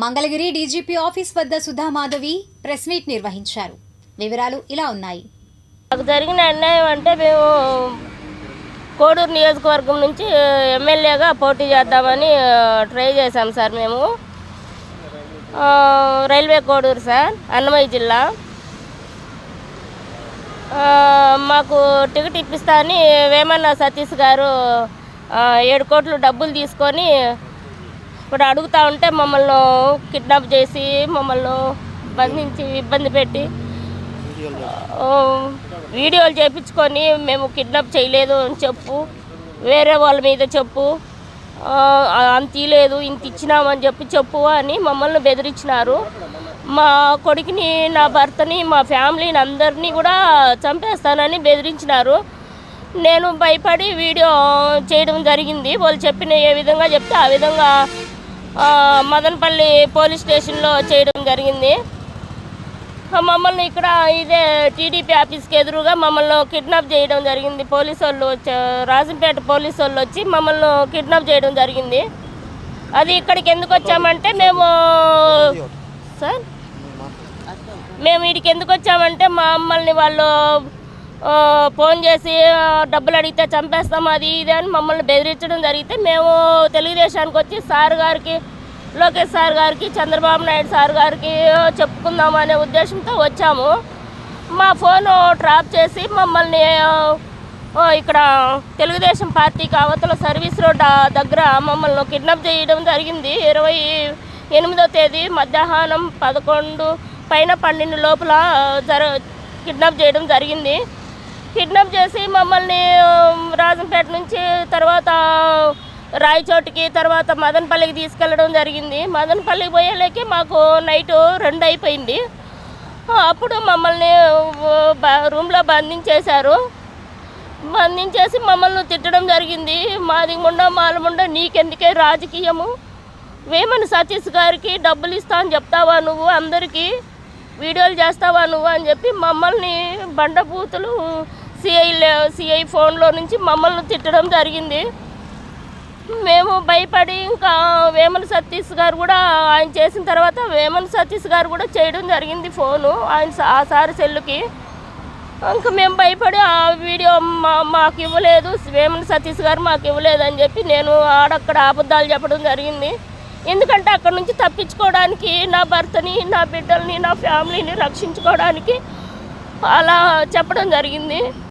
Mangalagiri DGP office వద్ద Sudhamadhavi press meet నిర్వహించారు. వివరాలు ఇలా ఉన్నాయి. మాకు జరిగిన అన్యాయం అంటే మేము కోడూరు నియోజకవర్గం నుంచి ఎమ్మెల్యేగా పోటీ చేద్దామని ట్రై చేశాం సార్ మేము. రైల్వే కోడూరు సార్ అన్నమయ్య జిల్లా. మాకు టికెట్ ఇప్పిస్తా అని వేమన్న సతీష్ గారు ఏడు కోట్లు డబ్బులు తీసుకొని ఇప్పుడు అడుగుతా ఉంటే మమ్మల్ని కిడ్నాప్ చేసి మమ్మల్ని బంధించి ఇబ్బంది పెట్టి వీడియోలు చేయించుకొని మేము కిడ్నాప్ చేయలేదు అని చెప్పు వేరే వాళ్ళ మీద చెప్పు అంత ఇలేదు ఇంత ఇచ్చినామని చెప్పి చెప్పు అని మమ్మల్ని బెదిరించినారు. మా కొడుకుని నా భర్తని మా ఫ్యామిలీని అందరినీ కూడా చంపేస్తానని బెదిరించినారు. నేను భయపడి వీడియో చేయడం జరిగింది. వాళ్ళు చెప్పిన ఏ విధంగా చెప్తే ఆ విధంగా మదనపల్లి పోలీస్ స్టేషన్లో చేయడం జరిగింది. మమ్మల్ని ఇక్కడ ఇదే టీడీపీ ఆఫీస్కి ఎదురుగా మమ్మల్ని కిడ్నాప్ చేయడం జరిగింది. పోలీసు వాళ్ళు వచ్చి రాజంపేట పోలీసు వాళ్ళు వచ్చి మమ్మల్ని కిడ్నాప్ చేయడం జరిగింది. అది ఇక్కడికి ఎందుకు వచ్చామంటే మేము సార్? మేము ఇక్కడికి ఎందుకు వచ్చామంటే మా మమ్మల్ని వాళ్ళు ఫోన్ చేసి డబ్బులు అడిగితే చంపేస్తాం అది ఇది అని మమ్మల్ని బెదిరించడం జరిగితే మేము తెలుగుదేశానికి వచ్చి సార్ గారికి లోకేష్ సార్ గారికి చంద్రబాబు నాయుడు సార్ గారికి చెప్పుకుందాం అనే ఉద్దేశంతో వచ్చాము. మా ఫోను ట్రాప్ చేసి మమ్మల్ని ఇక్కడ తెలుగుదేశం పార్టీకి అవతల సర్వీస్ రోడ్ దగ్గర మమ్మల్ని కిడ్నాప్ చేయడం జరిగింది. ఇరవై ఎనిమిదో తేదీ మధ్యాహ్నం పదకొండు పైన పన్నెండు లోపల జర కిడ్నాప్ చేయడం జరిగింది. కిడ్నాప్ చేసి మమ్మల్ని రాజంపేట నుంచి తర్వాత రాయచోటికి తర్వాత మదనపల్లికి తీసుకెళ్ళడం జరిగింది. మదనపల్లికి పోయేలేకి మాకు నైట్ రెండు అయిపోయింది. అప్పుడు మమ్మల్ని రూమ్లో బంధించేశారు. బంధించేసి మమ్మల్ని తిట్టడం జరిగింది. మాది ముండ మాలముండ నీకెందుకే రాజకీయము? వేమని సతీష్ గారికి డబ్బులు ఇస్తా అని చెప్తావా నువ్వు అందరికీ? వీడియోలు చేస్తావా నువ్వు అని చెప్పి మమ్మల్ని బండబూతులు సిఐ సిఐ ఫోన్లో నుంచి మమ్మల్ని తిట్టడం జరిగింది. మేము భయపడి ఇంకా వేమన సతీష్ గారు కూడా ఆయన చేసిన తర్వాత వేమన సతీష్ గారు కూడా చేయడం జరిగింది ఫోను ఆయన స- ఆ సారి సెల్లుకి. ఇంకా మేము భయపడి ఆ వీడియో మా మాకు ఇవ్వలేదు వేమన సతీష్ గారు మాకు ఇవ్వలేదు అని చెప్పి నేను ఆడక్కడ అబద్ధాలు చెప్పడం జరిగింది. ఎందుకంటే అక్కడ నుంచి తప్పించుకోవడానికి నా భర్తని నా బిడ్డల్ని నా ఫ్యామిలీని రక్షించుకోవడానికి అలా చెప్పడం జరిగింది.